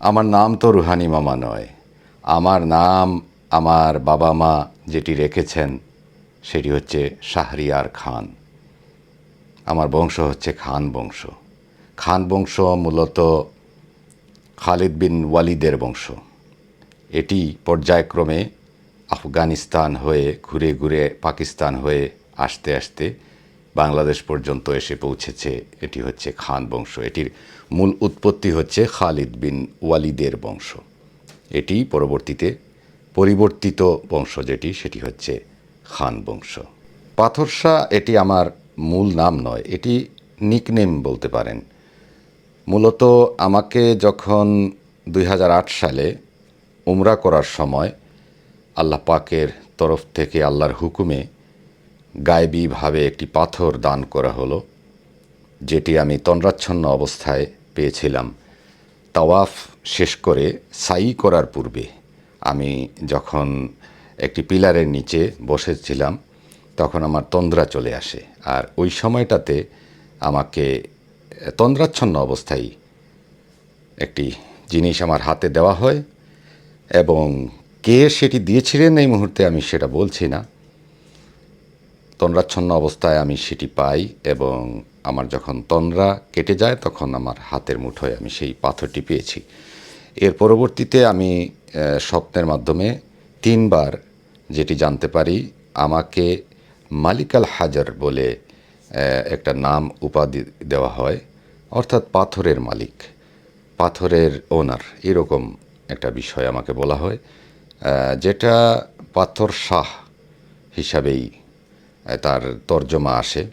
আমার নাম তো রুহানি মামা নয়। আমার নাম আমার বাবা মা যেটি রেখেছেন, সেটি হচ্ছে শাহরিয়ার খান। আমার বংশ হচ্ছে খান বংশ। খান বংশ মূলত খালিদ বিন ওয়ালিদের বংশ। এটি পর্যায়ক্রমে আফগানিস্তান হয়ে ঘুরে ঘুরে পাকিস্তান হয়ে আসতে আসতে বাংলাদেশ পর্যন্ত এসে পৌঁছেছে, এটি হচ্ছে খান বংশ। এটির মূল উৎপত্তি হচ্ছে খালিদ বিন ওয়ালিদের বংশ। এটি পরবর্তীতে পরিবর্তিত বংশ যেটি, সেটি হচ্ছে খান বংশ। পাথরসা এটি আমার মূল নাম নয়, এটি নিকনেম বলতে পারেন। মূলত আমাকে যখন দুই হাজার আট সালে উমরা করার সময় আল্লাহ পাকের তরফ থেকে আল্লাহর হুকুমে গায়েবীভাবে একটি পাথর দান করা হলো, যেটি আমি তন্দ্রাচ্ছন্ন অবস্থায় পেয়েছিলাম। তাওয়াফ শেষ করে সাই করার পূর্বে আমি যখন একটি পিলারের নিচে বসেছিলাম, তখন আমার তন্দ্রা চলে আসে। আর ওই সময়টাতে আমাকে তন্দ্রাচ্ছন্ন অবস্থায় একটি জিনিস আমার হাতে দেওয়া হয় এবং কে সেটি দিয়েছিলেন এই মুহূর্তে আমি সেটা বলছি না। তন্দ্রাচ্ছন্ন অবস্থায় আমি সেটি পাই এবং আমার যখন তন্দ্রা কেটে যায়, তখন আমার হাতের মুঠোয় আমি সেই পাথরটি পেয়েছি। এর পরবর্তীতে আমি স্বপ্নের মাধ্যমে তিনবার যেটি জানতে পারি, আমাকে মালিকাল হাজার বলে একটা নাম উপাধি দেওয়া হয়, অর্থাৎ পাথরের মালিক, পাথরের ওনার এরকম একটা বিষয় আমাকে বলা হয় যেটা পাথর শাহ হিসাবেই তার তর্জমা আসে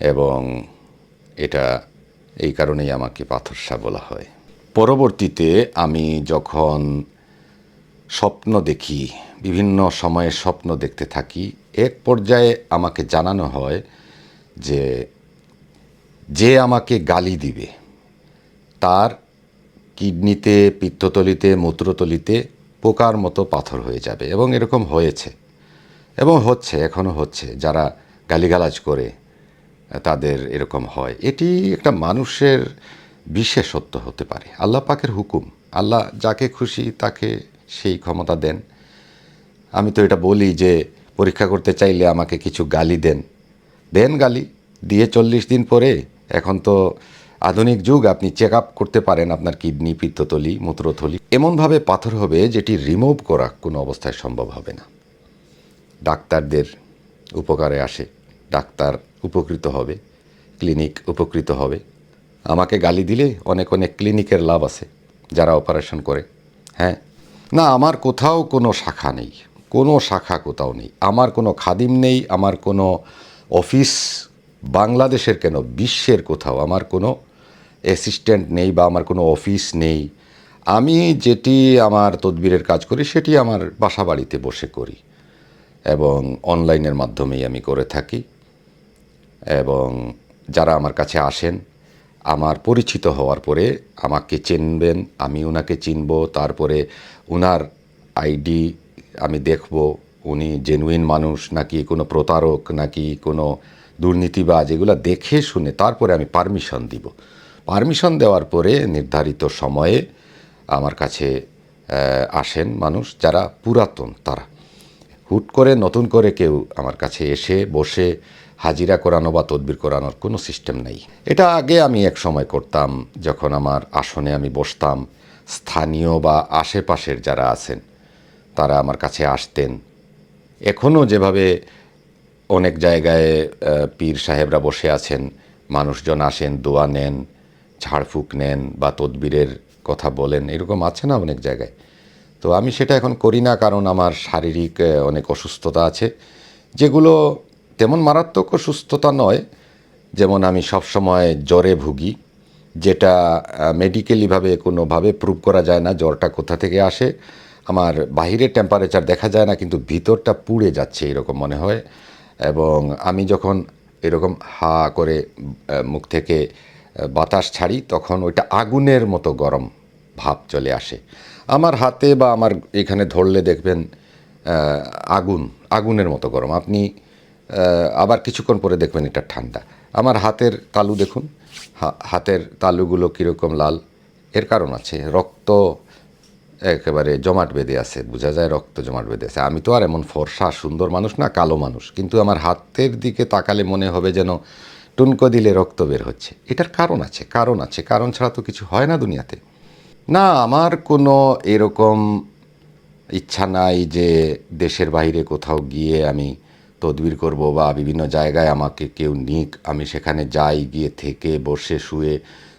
এবং এটা এই কারণেই আমাকে পাথর শাহ বলা হয়। পরবর্তীতে আমি যখন স্বপ্ন দেখি, বিভিন্ন সময়ে স্বপ্ন দেখতে থাকি, এক পর্যায়ে আমাকে জানানো হয় যে যে আমাকে গালি দিবে, তার কিডনিতে, পিত্ততলিতে, মূত্রতলিতে পোকার মতো পাথর হয়ে যাবে এবং এরকম হয়েছে। এবং হচ্ছে এখনও হচ্ছে, যারা গালিগালাজ করে, তাদের এরকম হয়। এটি একটা মানুষের বিশেষত্ব হতে পারে। আল্লাহ পাকের হুকুম, আল্লাহ যাকে খুশি তাকে সেই ক্ষমতা দেন। আমি তো এটা বলি যে, পরীক্ষা করতে চাইলে আমাকে কিছু গালি দেন। দেন গালি, দিয়ে চল্লিশ দিন পরে, এখন তো আধুনিক যুগ, আপনি চেক আপ করতে পারেন আপনার কিডনি পিত্ততলি মূত্রথলি। এমনভাবে পাথর হবে যেটি রিমুভ করা কোনো অবস্থায় সম্ভব হবে না। ডাক্তারদের উপকারে আসে। ডাক্তার উপকৃত হবে, ক্লিনিক উপকৃত হবে। আমাকে গালি দিলে অনেক অনেক ক্লিনিকের লাভ আছে, যারা অপারেশন করে। হ্যাঁ? না, আমার কোথাও কোনো শাখা নেই। কোনো শাখা কোথাও নেই। আমার কোনো খাদিম নেই, আমার কোনো অফিস বাংলাদেশের কেন, বিশ্বের কোথাও। আমার কোনো অ্যাসিস্ট্যান্ট নেই বা আমার কোনো অফিস নেই। আমি যেটি আমার তদবিরের কাজ করি, সেটি আমার বাসা বাড়িতে বসে করি। এবং অনলাইনের মাধ্যমেই আমি করে থাকি। এবং যারা আমার কাছে আসেন, আমার পরিচিত হওয়ার পরে আমাকে চিনবেন, আমি ওনাকে চিনব, তারপরে ওনার আইডি আমি দেখব, উনি জেনুইন মানুষ নাকি কোনো প্রতারক নাকি কোনো দুর্নীতিবাজ, এগুলো দেখে শুনে তারপরে আমি পারমিশন দিব। পারমিশন দেওয়ার পরে নির্ধারিত সময়ে আমার কাছে আসেন মানুষ, যারা পুরাতন তারা। হুট করে নতুন করে কেউ আমার কাছে এসে, বসে হাজিরা করানো বা তদবির করানোর কোনো সিস্টেম নেই। এটা আগে আমি এক সময় করতাম, যখন আমার আসনে আমি বসতাম। স্থানীয় বা আশেপাশের যারা আছেন, তারা আমার কাছে আসতেন। এখনও যেভাবে অনেক জায়গায় পীর সাহেবরা বসে আছেন, মানুষজন আসেন, দোয়া নেন, ঝাড়ফুঁক নেন বা তদবিরের কথা বলেন, এরকম আছে না অনেক জায়গায়? তো আমি সেটা এখন করি না, কারণ আমার শারীরিক অনেক অসুস্থতা আছে। যেগুলো তেমন মারাত্মক অসুস্থতা নয়, যেমন আমি সবসময় জ্বরে ভুগি, যেটা মেডিকেলিভাবে কোনোভাবে প্রুভ করা যায় না, জ্বরটা কোথা থেকে আসে। আমার বাহিরের টেম্পারেচার দেখা যায় না, কিন্তু ভিতরটা পুড়ে যাচ্ছে এরকম মনে হয়। এবং আমি যখন এরকম হা করে মুখ থেকে বাতাস ছাড়ি, তখন ওইটা আগুনের মতো গরম ভাব চলে আসে। আমার হাতে বা আমার এখানে ধরলে দেখবেন আগুন, আগুনের মতো গরম। আপনি আবার কিছুক্ষণ পরে দেখবেন এটা ঠান্ডা। আমার হাতের তালু দেখুন। হাতের তালুগুলো কীরকম লাল। এর কারণ আছে, রক্ত একেবারে জমাট বেঁধে আছে। বোঝা যায় রক্ত জমাট বেঁধে আছে। আমি তো আর এমন ফর্সা, সুন্দর মানুষ না, কালো মানুষ। কিন্তু আমার হাতের দিকে তাকালে মনে হবে যেন টুনকো দিলে রক্ত বের হচ্ছে। এটার কারণ আছে কারণ আছে। কারণ ছাড়া তো কিছু হয় না দুনিয়াতে। না আমার কোনো এরকম ইচ্ছা নাই যে দেশের বাইরে কোথাও গিয়ে আমি তদবির করব বা বিভিন্ন জায়গায় আমাকে কেউ নিক আমি সেখানে যাই গিয়ে থেকে বসে শুয়ে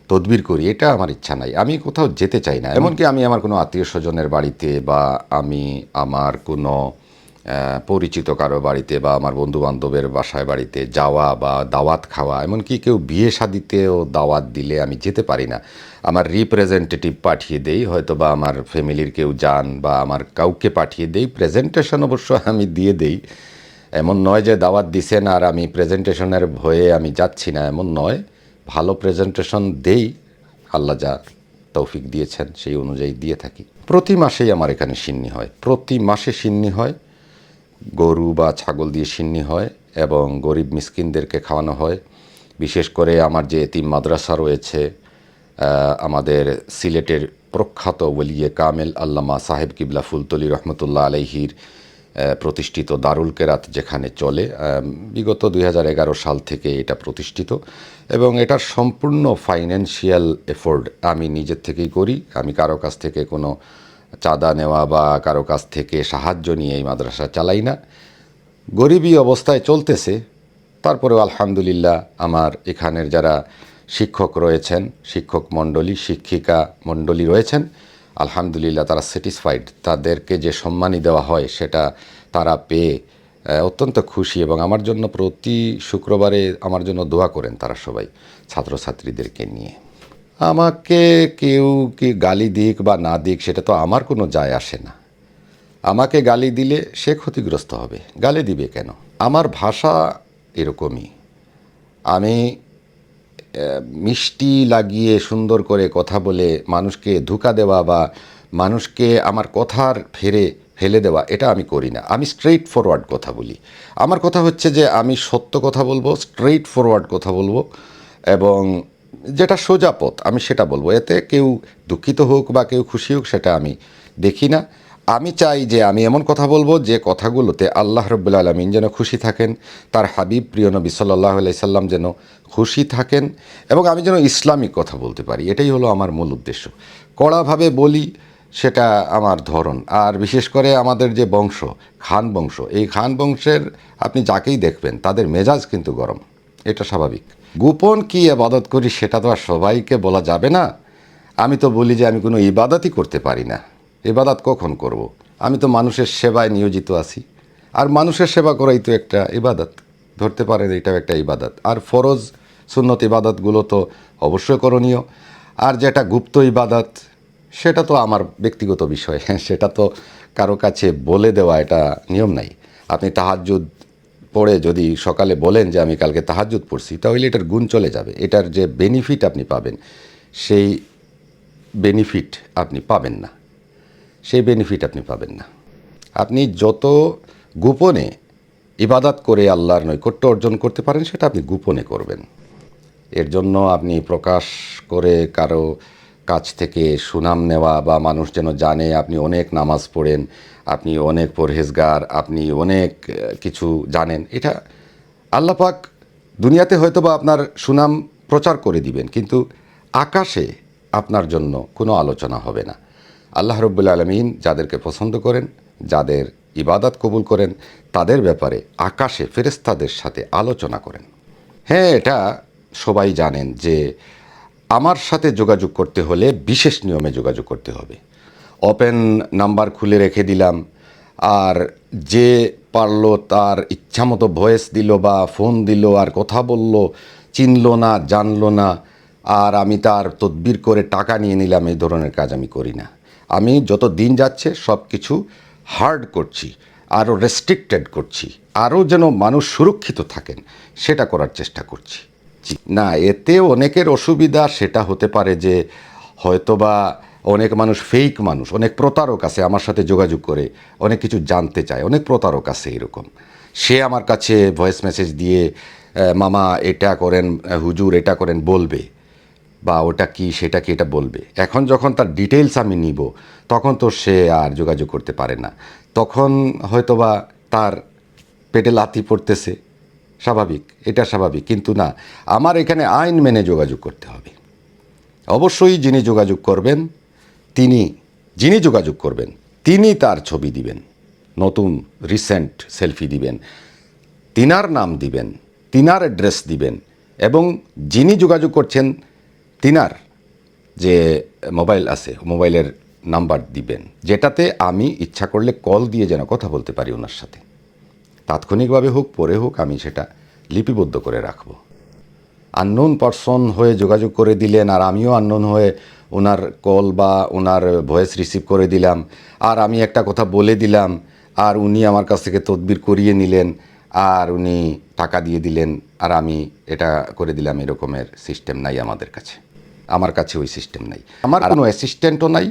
তদবির করি এটা আমার ইচ্ছা নাই। আমি কোথাও যেতে চাই না। এমনকি আমি আমার কোনো আত্মীয় স্বজনের বাড়িতে বা আমি আমার কোনো পরিচিত কারও বাড়িতে বা আমার বন্ধু বান্ধবের বাসায় বাড়িতে যাওয়া বা দাওয়াত খাওয়া, এমনকি কেউ বিয়ে শাদিতেও দাওয়াত দিলে আমি যেতে পারি না। আমার রিপ্রেজেন্টেটিভ পাঠিয়ে দেই হয়তো বা আমার ফ্যামিলির কেউ যান বা আমার কাউকে পাঠিয়ে দেই প্রেজেন্টেশন অবশ্য আমি দিয়ে দেই। এমন নয় যে দাওয়াত দিছেন আর আমি প্রেজেন্টেশনের ভয়ে আমি যাচ্ছি না, এমন নয়। ভালো প্রেজেন্টেশন দেই, আল্লাহ যা তৌফিক দিয়েছেন সেই অনুযায়ী দিয়ে থাকি। প্রতি মাসেই আমার এখানে সিন্নি হয়, প্রতি মাসে সিন্নি হয়। গরু বা ছাগল দিয়ে সিন্নি হয় এবং গরিব মিসকিনদেরকে খাওয়ানো হয়। বিশেষ করে আমার যে এতিম মাদ্রাসা রয়েছে আমাদের সিলেটের প্রখ্যাত ওলিয়ে কামেল আল্লামা সাহেব কিবলা ফুলতলি রহমতুল্লাহ আলহির প্রতিষ্ঠিত দারুল কেরাত যেখানে চলে বিগত দু হাজার এগারো সাল থেকে এটা প্রতিষ্ঠিত এবং এটার সম্পূর্ণ ফাইন্যান্সিয়াল এফোর্ড আমি নিজের থেকেই করি। আমি কারও কাছ থেকে কোনো চাঁদা নেওয়া বা কারও কাছ থেকে সাহায্য নিয়ে এই মাদ্রাসা চালাই না। গরিবী অবস্থায় চলতেছে। তারপরেও আলহামদুলিল্লাহ আমার এখানের যারা শিক্ষক রয়েছেন, শিক্ষক মণ্ডলী, শিক্ষিকা মণ্ডলী রয়েছেন, আলহামদুলিল্লাহ তারা স্যাটিসফাইড তাদেরকে যে সম্মানই দেওয়া হয় সেটা তারা পেয়ে অত্যন্ত খুশি এবং আমার জন্য প্রতি শুক্রবারে আমার জন্য দোয়া করেন তারা সবাই, ছাত্রছাত্রীদেরকে নিয়ে। আমাকে কেউ কি গালি দিক বা না দিক, সেটা তো আমার কোনো যায় আসে না। আমাকে গালি দিলে সে ক্ষতিগ্রস্ত হবে। গালি দিবে কেন? আমার ভাষা এরকমই। আমি মিষ্টি লাগিয়ে সুন্দর করে কথা বলে মানুষকে ধোকা দেওয়া বা মানুষকে আমার কথার ফেরে ফেলে দেওয়া, এটা আমি করি না। আমি স্ট্রেইট ফরওয়ার্ড কথা বলি। আমার কথা হচ্ছে যে আমি সত্য কথা বলব স্ট্রেইট ফরওয়ার্ড কথা বলব এবং যেটা সোজা পথ, আমি সেটা বলব। এতে কেউ দুঃখিত হোক বা কেউ খুশি হোক, সেটা আমি দেখি না। আমি চাই যে আমি এমন কথা বলব যে কথাগুলোতে আল্লাহ রব্বুল আলমিন যেন খুশি থাকেন, তার হাবিব প্রিয় নবী সাল্লাহ সাল্লাম যেন খুশি থাকেন এবং আমি যেন ইসলামিক কথা বলতে পারি। এটাই হলো আমার মূল উদ্দেশ্য। কড়াভাবে বলি, সেটা আমার ধরন। আর বিশেষ করে আমাদের যে বংশ, খান বংশ, এই খান বংশের আপনি যাকেই দেখবেন, তাদের মেজাজ কিন্তু গরম। এটা স্বাভাবিক। গোপন কি আবাদত করি সেটা তো আর সবাইকে বলা যাবে না। আমি তো বলি যে আমি কোনো ইবাদতই করতে পারি না। ইবাদত কখন করব। আমি তো মানুষের সেবায় নিয়োজিত আছি। আর মানুষের সেবা করাই তো একটা ইবাদত। ধরতে পারেন এটাও একটা ইবাদত। আর ফরজ, সুন্নত ইবাদতগুলো তো অবশ্যই করণীয়। আর যেটা গুপ্ত ইবাদত, সেটা তো আমার ব্যক্তিগত বিষয়। সেটা তো কারও কাছে বলে দেওয়া, এটা নিয়ম নাই। আপনি তাহাজ্জুদ পড়ে যদি সকালে বলেন যে আমি কালকে তাহাজ্জুদ পড়ছি, তাহলে এটার গুণ চলে যাবে। এটার যে বেনিফিট আপনি পাবেন, সেই বেনিফিট আপনি পাবেন না। সেই বেনিফিট আপনি পাবেন না। আপনি যত গোপনে ইবাদাত করে আল্লাহর নৈকট্য অর্জন করতে পারেন, সেটা আপনি গোপনে করবেন। এর জন্য আপনি প্রকাশ করে কারও কাছ থেকে সুনাম নেওয়া বা মানুষ যেন জানে আপনি অনেক নামাজ পড়েন, আপনি অনেক পরহেজগার, আপনি অনেক কিছু জানেন, এটা আল্লাপাক দুনিয়াতে হয়তো বা আপনার সুনাম প্রচার করে দিবেন, কিন্তু আকাশে আপনার জন্য কোনো আলোচনা হবে না। আল্লাহ রব্বুল আলমিন যাদেরকে পছন্দ করেন, যাদের ইবাদত কবুল করেন, তাদের ব্যাপারে আকাশে ফেরেস্তাদের সাথে আলোচনা করেন। হ্যাঁ এটা সবাই জানেন যে আমার সাথে যোগাযোগ করতে হলে বিশেষ নিয়মে যোগাযোগ করতে হবে। ওপেন নাম্বার খুলে রেখে দিলাম। আর যে পারল তার ইচ্ছামতো ভয়েস দিল বা ফোন দিল, আর কথা বলল, চিনলো না, জানলো না, আর আমি তার তদবির করে টাকা নিয়ে নিলাম, এই ধরনের কাজ আমি করি না। আমি যত দিন যাচ্ছে সব কিছু হার্ড করছি, আরও রেস্ট্রিক্টেড করছি, আরও যেন মানুষ সুরক্ষিত থাকেন, সেটা করার চেষ্টা করছি। না এতে অনেকের অসুবিধা সেটা হতে পারে যে হয়তোবা অনেক মানুষ ফেক মানুষ, অনেক প্রতারক আছে আমার সাথে যোগাযোগ করে, অনেক কিছু জানতে চায়, অনেক প্রতারক আছে এরকম। সে আমার কাছে ভয়েস মেসেজ দিয়ে মামা, এটা করেন হুজুর, এটা করেন, বলবে। বা, ওটা কি, সেটা কি, এটা বলবে? এখন যখন তার ডিটেলস আমি নিব, তখন তো সে আর যোগাযোগ করতে পারে না। তখন হয়তোবা তার পেটে লাথি পড়তেছে। স্বাভাবিক, এটা স্বাভাবিক, কিন্তু না, আমার এখানে আইন মেনে যোগাযোগ করতে হবে। অবশ্যই যিনি যোগাযোগ করবেন, তিনি, যিনি যোগাযোগ করবেন, তিনি তার ছবি দিবেন, নতুন রিসেন্ট সেলফি দিবেন, তিনার নাম দিবেন, তিনার অ্যাড্রেস দিবেন, এবং যিনি যোগাযোগ করছেন, তিনার যে মোবাইল আছে মোবাইলের নাম্বার দিবেন, যেটাতে আমি ইচ্ছা করলে কল দিয়ে যেন কথা বলতে পারি ওনার সাথে। তাৎক্ষণিকভাবে হোক, পরে হোক, আমি সেটা লিপিবদ্ধ করে রাখব। আননোন পারসন হয়ে যোগাযোগ করে দিলেন, আর আমিও আননোন হয়ে ওনার কল বা ওনার ভয়েস রিসিভ করে দিলাম, আর আমি একটা কথা বলে দিলাম, আর উনি আমার কাছ থেকে তদবির করিয়ে নিলেন, আর উনি টাকা দিয়ে দিলেন, আর আমি এটা করে দিলাম, এরকমের সিস্টেম নাই আমাদের কাছে। আমার কাছে ওই সিস্টেম নাই। আমার কোনো অ্যাসিস্ট্যান্টও নাই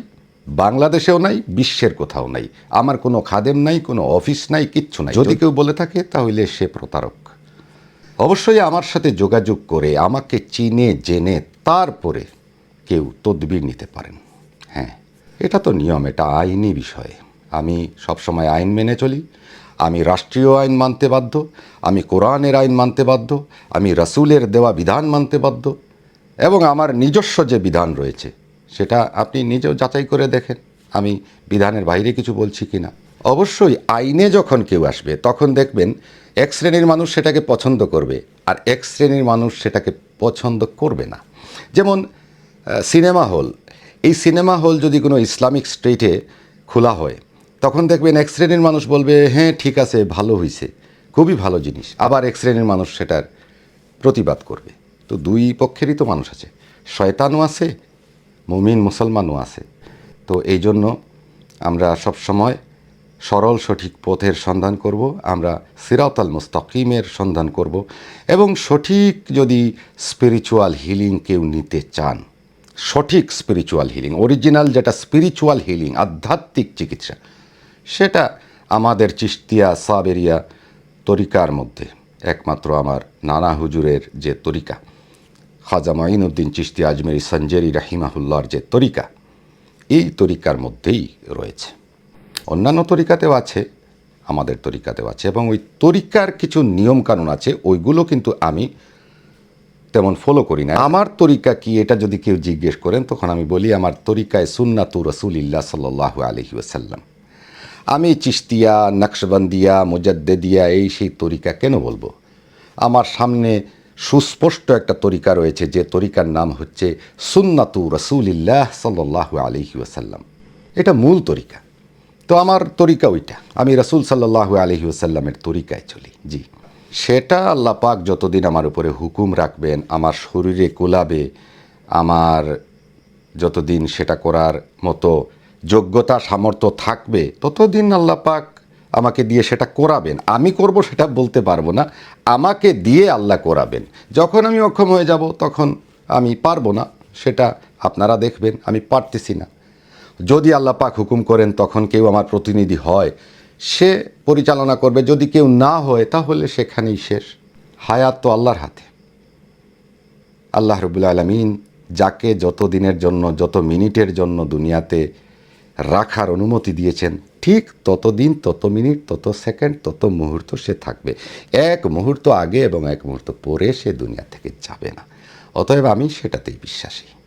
বাংলাদেশেও নাই বিশ্বের কোথাও নাই। আমার কোনো খাদেম নাই কোনো অফিস নাই কিচ্ছু নাই। যদি কেউ বলে থাকে তাহলে সে প্রতারক। অবশ্যই আমার সাথে যোগাযোগ করে আমাকে চিনে জেনে তারপরে কেউ তদবির নিতে পারেন। হ্যাঁ এটা তো নিয়ম এটা আইনি বিষয়। আমি সবসময় আইন মেনে চলি। আমি রাষ্ট্রীয় আইন মানতে বাধ্য। আমি কোরআনের আইন মানতে বাধ্য। আমি রাসূলের দেওয়া বিধান মানতে বাধ্য। এবং আমার নিজস্ব যে বিধান রয়েছে সেটা আপনি নিজেও যাচাই করে দেখেন। আমি বিধানের বাইরে কিছু বলছি কি না অবশ্যই আইনে যখন কেউ আসবে, তখন দেখবেন এক শ্রেণির মানুষ সেটাকে পছন্দ করবে আর এক শ্রেণির মানুষ সেটাকে পছন্দ করবে না। যেমন সিনেমা হল। এই সিনেমা হল যদি কোনো ইসলামিক স্টেটে খোলা হয়, তখন দেখবেন এক শ্রেণির মানুষ বলবে হ্যাঁ ঠিক আছে, ভালো হয়েছে খুবই ভালো জিনিস। আবার এক শ্রেণির মানুষ সেটার প্রতিবাদ করবে। তো দুই পক্ষেরই তো মানুষ আছে। শয়তানও আছে মুমিন মুসলমানও আছে। তো এই জন্য আমরা সব সময় সরল সঠিক পথের সন্ধান করব, আমরা সিরাতাল মুস্তাকিমের সন্ধান করব এবং সঠিক যদি স্পিরিচুয়াল হিলিং কেউ নিতে চান, সঠিক স্পিরিচুয়াল হিলিং অরিজিনাল যেটা স্পিরিচুয়াল হিলিং আধ্যাত্মিক চিকিৎসা, সেটা আমাদের চিস্তিয়া সাবেরিয়া তরিকার মধ্যে, একমাত্র আমার নানা হুজুরের যে তরিকা। খাজা মাইনুদ্দিন চিস্তি আজমেরি সঞ্জেরি রাহিমাহুল্লার যে তরিকা, এই তরিকার মধ্যেই রয়েছে। অন্যান্য তরিকাতেও আছে, আমাদের তরিকাতেও আছে, এবং ওই তরিকার কিছু নিয়মকানুন আছে, ওইগুলো কিন্তু আমি তেমন ফলো করি না। আমার তরিকা কি, এটা যদি কেউ জিজ্ঞেস করেন, তখন আমি বলি, আমার তরিকায় সুন্নাতু রসুলিল্লাহ সাল্লাহ আলহি ওসাল্লাম আমি চিস্তিয়া নকশবন্দিয়া, মুজাদ্দেদিয়া, এই সেই তরিকা কেন বলব? আমার সামনে সুস্পষ্ট একটা তরিকা রয়েছে, যে তরিকার নাম হচ্ছে সুন্নাতু রসুলিল্লাহ সাল্লাহ আলহি ওসাল্লাম এটা মূল তরিকা। তো আমার তরিকা ওইটা। আমি রসুল সাল্লাহ আলহি ওসাল্লামের তরিকায় চলি। জি। সেটা আল্লাহ পাক যতদিন আমার উপরে হুকুম রাখবেন, আমার শরীরে কোলাবে, আমার যতদিন সেটা করার মতো যোগ্যতা, সামর্থ্য থাকবে, ততদিন আল্লাহ পাক আমাকে দিয়ে সেটা করাবেন। আমি করব সেটা বলতে পারব না। আমাকে দিয়ে আল্লাহ করাবেন। যখন আমি অক্ষম হয়ে যাব, তখন আমি পারব না। সেটা আপনারা দেখবেন, আমি পারতেছি না। যদি আল্লাহ পাক হুকুম করেন, তখন কেউ আমার প্রতিনিধি হয়, সে পরিচালনা করবে। যদি কেউ না হয়, তাহলে সেখানেই শেষ। হায়াত তো আল্লাহর হাতে। আল্লাহ রবুল আলমিন যাকে যত দিনের জন্য, যত মিনিটের জন্য দুনিয়াতে রাখার অনুমতি দিয়েছেন ঠিক তত দিন, তত মিনিট, তত সেকেন্ড, তত মুহূর্ত সে থাকবে। এক মুহূর্ত আগে এবং এক মুহূর্ত পরে সে দুনিয়া থেকে যাবে না। অতএব আমি সেটাতেই বিশ্বাসী।